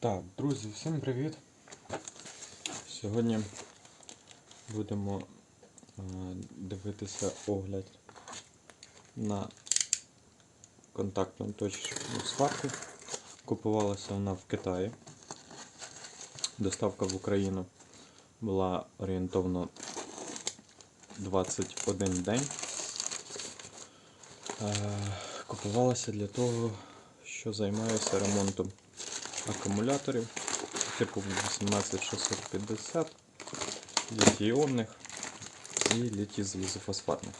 Так, друзі, всім привіт! Сьогодні будемо е, дивитися огляд на контактну точну сварку. Купувалася вона в Китаї. Доставка в Україну була орієнтовно 21 день. Е, Купувалася для того, що займаюся ремонтом акумуляторів типу 18650, літій-іонних і літій залізофосфатних.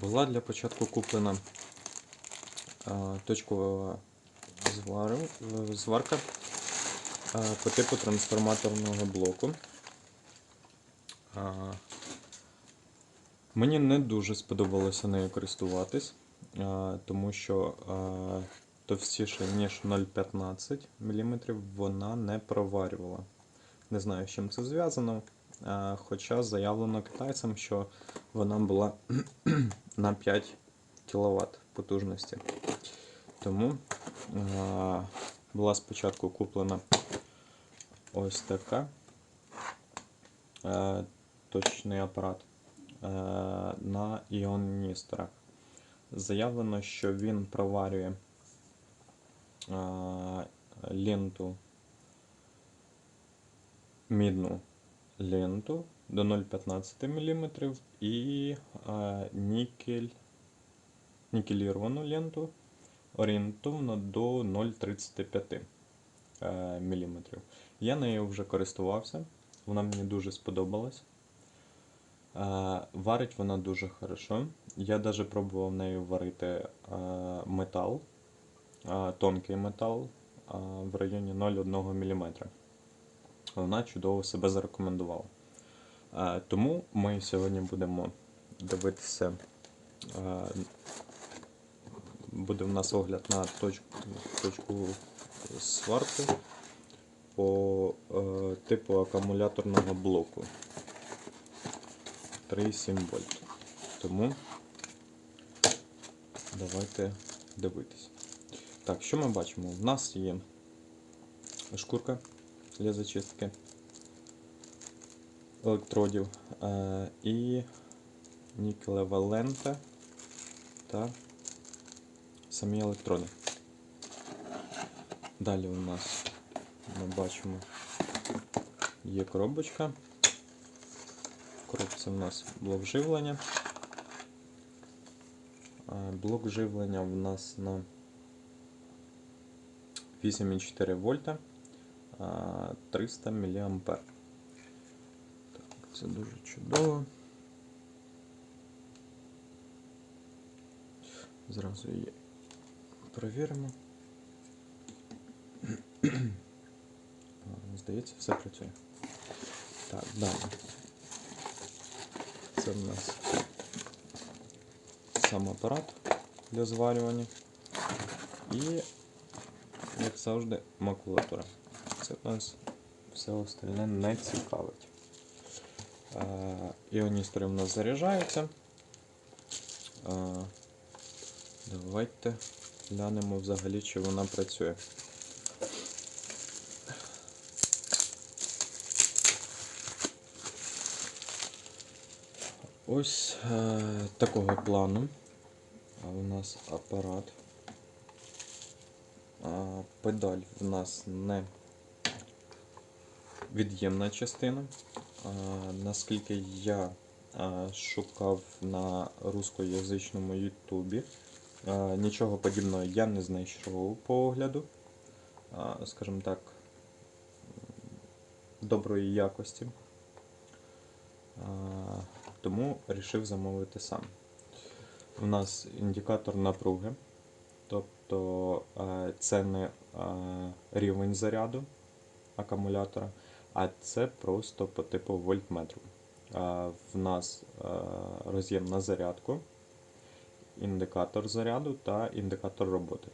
Була для початку куплена точкова зварка по типу трансформаторного блоку. Мені не дуже сподобалося нею користуватись, тому що товстіше, ніж 0,15 мм вона не проварювала. Не знаю, з чим це зв'язано. Хоча заявлено китайцям, що вона була на 5 кВт потужності. Тому а, була спочатку куплена ось така е, точний апарат е, на іоністорах. Заявлено, що він проварює е, ленту, мідну ленту до 0,15 мм і нікель, нікеліровану ленту орієнтовно до 0,35 е, мм. Я нею вже користувався, вона мені дуже сподобалась. Е, Варить вона дуже хорошо. Я навіть пробував нею варити е, метал, тонкий метал в районі 0,1 мм. Вона чудово себе зарекомендувала. Тому ми сьогодні будемо дивитися. Буде в нас огляд на точку, точку сварки по е, типу акумуляторного блоку. 3,7 вольт. Тому давайте дивитись. Так, що ми бачимо? У нас є шкурка для зачистки електродів е, і нікелева лента та самі електроди. Далі у нас ми бачимо є коробочка. В коробці у нас блок живлення. Е, Блок живлення у нас на 8,4 вольта е, 300 мА. Так, це дуже чудово. Зразу її перевіримо. Здається, все працює. Так, далі. Це в нас сам апарат для зварювання. І, завжди, макулатура. Це нас все остальне не цікавить. Е, Іоністори в нас заряджаються. Е, Давайте глянемо взагалі, чи вона працює. Ось е, такого плану. А у нас апарат. Педаль в нас не від'ємна частина. Наскільки я шукав на рускоязичному ютубі, нічого подібного я не знайшов по огляду. Скажімо так, доброї якості. Тому вирішив замовити сам. У нас індикатор напруги, тобто це не е, рівень заряду акумулятора, а це просто по типу вольтметру. Е, В нас роз'єм на зарядку, індикатор заряду та індикатор роботи.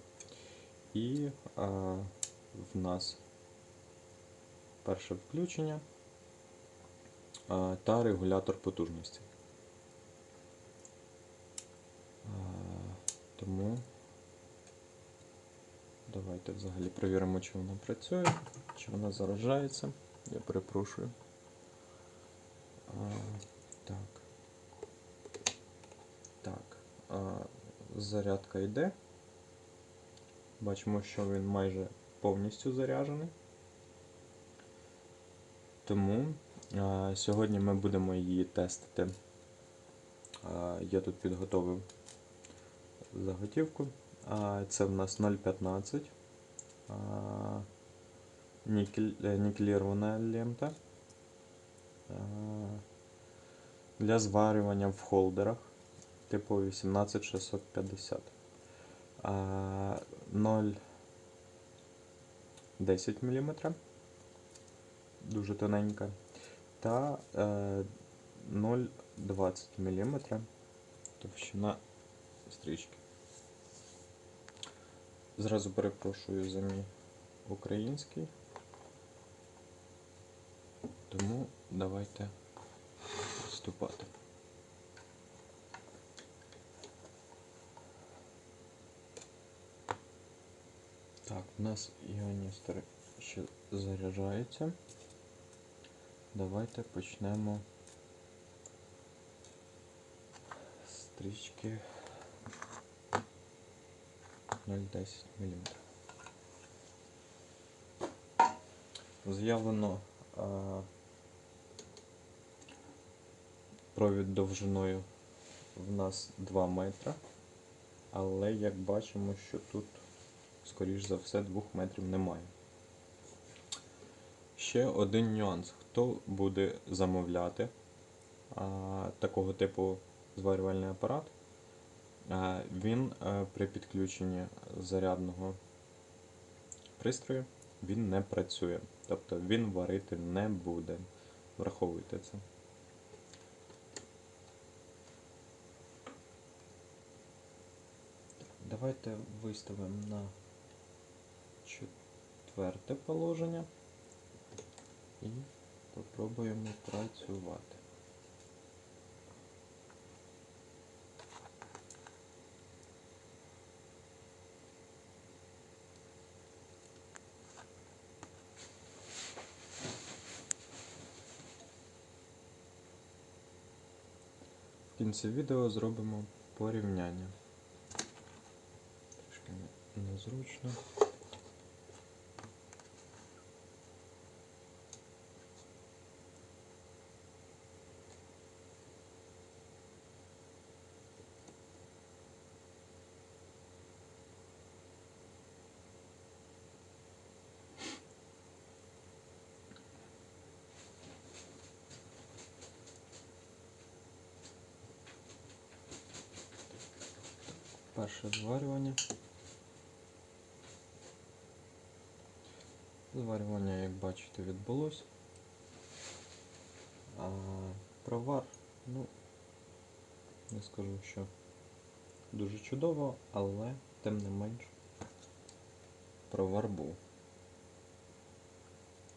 І в нас перше включення та регулятор потужності. Тому Давайте взагалі перевіримо, чи вона працює, чи вона заражається. Я перепрошую. А, так. Так. А, зарядка йде. Бачимо, що він майже повністю заряджений. Тому а, сьогодні ми будемо її тестити. А, я тут підготовив заготівку. А, це в нас 0,15. А, нікель, е, нікелірована лента. А, для зварювання в холдерах типу 18650. А, 0,10 мм. Дуже тоненька. Та е, 0,20 мм товщина стрічки. Зразу перепрошую за мій український. Тому давайте вступати. Так, у нас іоністр ще заряджається. Давайте почнемо з стрічки 0,10 мм. З'явлено провід довжиною в нас 2 метра, але як бачимо, що тут, скоріш за все, 2 метрів немає. Ще один нюанс. Хто буде замовляти а, такого типу зварювальний апарат, він при підключенні зарядного пристрою він не працює. Тобто він варити не буде. Враховуйте це. Давайте виставимо на четверте положення і попробуємо працювати. Кінці відео зробимо порівняння. Трішки незручно. Перше зварювання. Зварювання, як бачите, відбулось. А провар, ну, не скажу, що дуже чудово, але тим не менш провар був.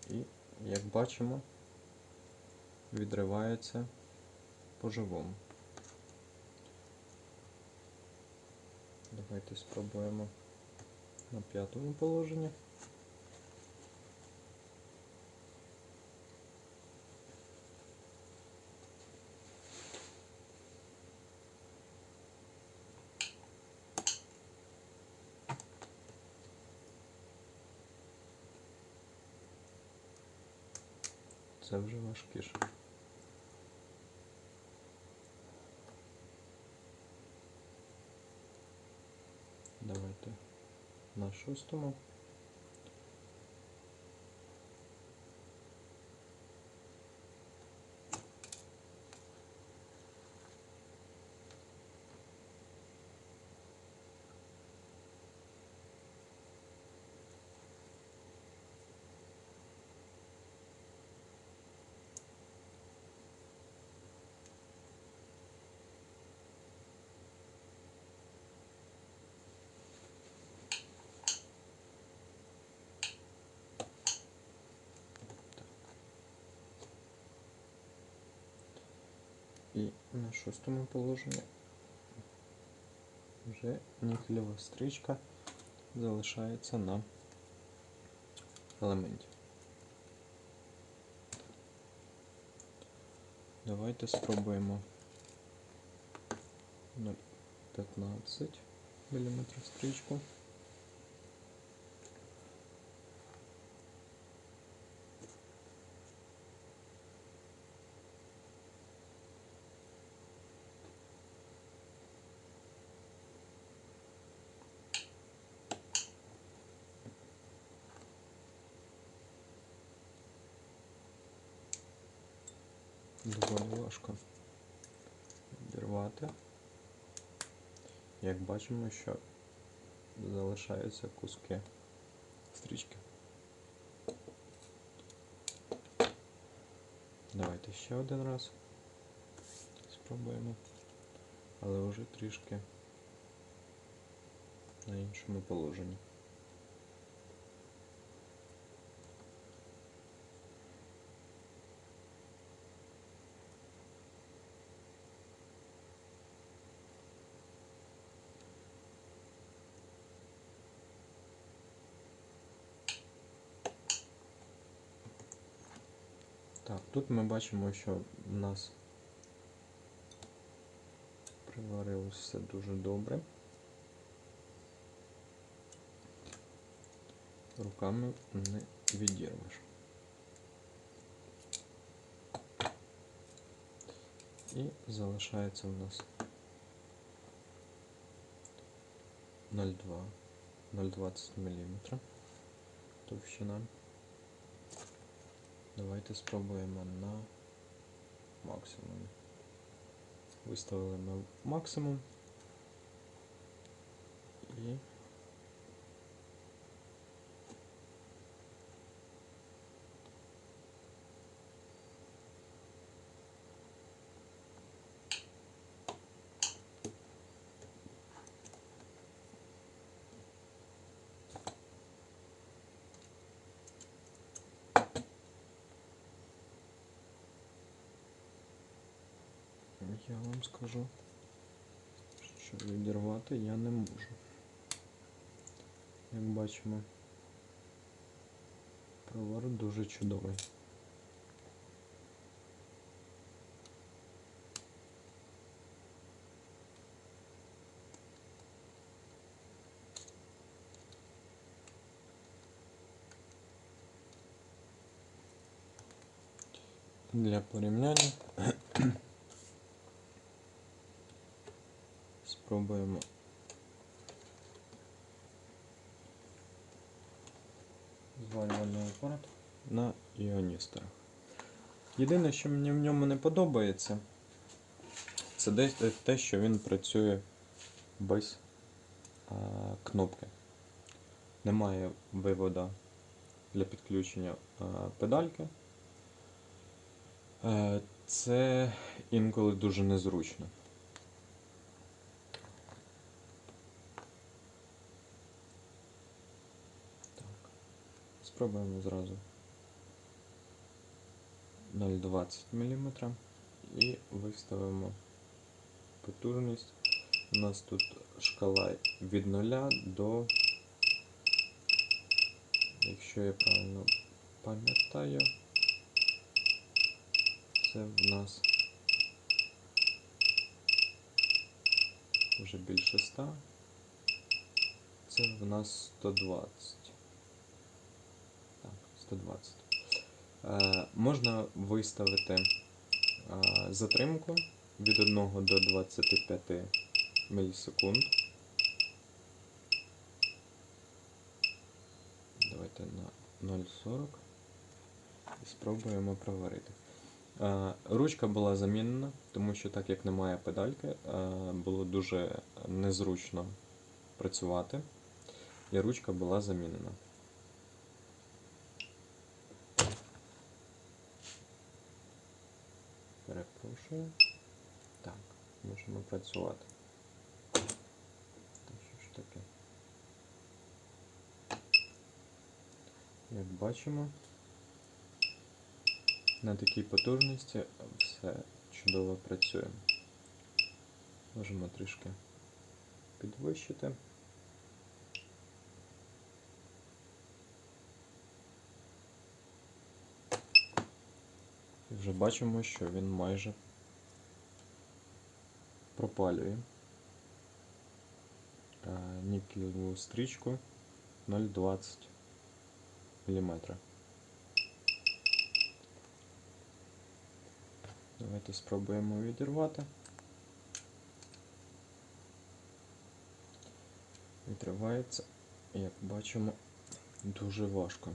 І, як бачимо, відривається по-живому. Давайте спробуємо на п'ятому положенні. Це вже важкіше. Давайте на шостому. І на шостому положенні вже нікельова стрічка залишається на елементі. Давайте спробуємо 0,15 мм стрічку. Доволі важко відірвати. Як бачимо, що залишаються куски стрічки. Давайте ще один раз спробуємо, але вже трішки на іншому положенні. Так, тут ми бачимо, що в нас приварилось все дуже добре. Руками не відірвеш. І залишається в нас 0,2 0,20 мм товщина. Давайте спробуємо на максимумі. Виставили на максимум і я вам скажу, що відірвати я не можу. Як бачимо, провар дуже чудовий. Для порівняння спробуємо зварювальний апарат на іоністорах. Єдине, що мені в ньому не подобається, це десь те, що він працює без а, кнопки. Немає вивода для підключення а, педальки. Е, Це інколи дуже незручно. Спробуємо зразу 0,20 мм і виставимо потужність. У нас тут шкала від 0 до, якщо я правильно пам'ятаю, це в нас вже більше 100. Це в нас 120. Так, 120. Е, можна виставити е, затримку від 1 до 25 мілісекунд. Давайте на 0,40 і спробуємо проварити. Е, Ручка була замінена, тому що так як немає педальки, було дуже незручно працювати. І ручка була замінена. більше. Так, можемо працювати. Так, що ж таке? Як бачимо, на такій потужності все чудово працює. Можемо трішки підвищити. І вже бачимо, що він майже пропалює нікелеву стрічку 0,20 мм. Давайте спробуємо відірвати. Відривається, як бачимо, дуже важко.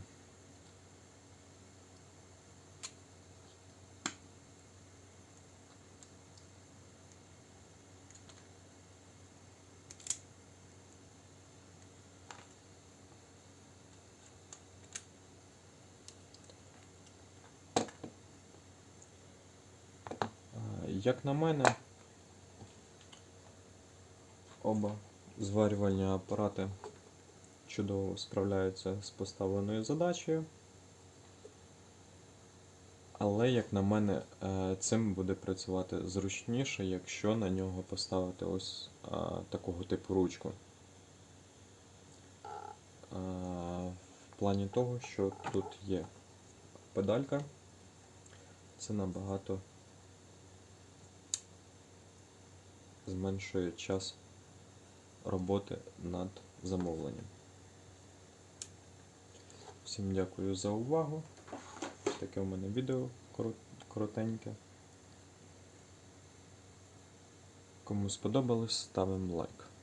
Як на мене, оба зварювальні апарати чудово справляються з поставленою задачею. Але, як на мене, е, цим буде працювати зручніше, якщо на нього поставити ось е, такого типу ручку. Е, В плані того, що тут є педалька, це набагато зменшує час роботи над замовленням. Всім дякую за увагу. Таке у мене відео коротеньке. Кому сподобалось, ставимо лайк.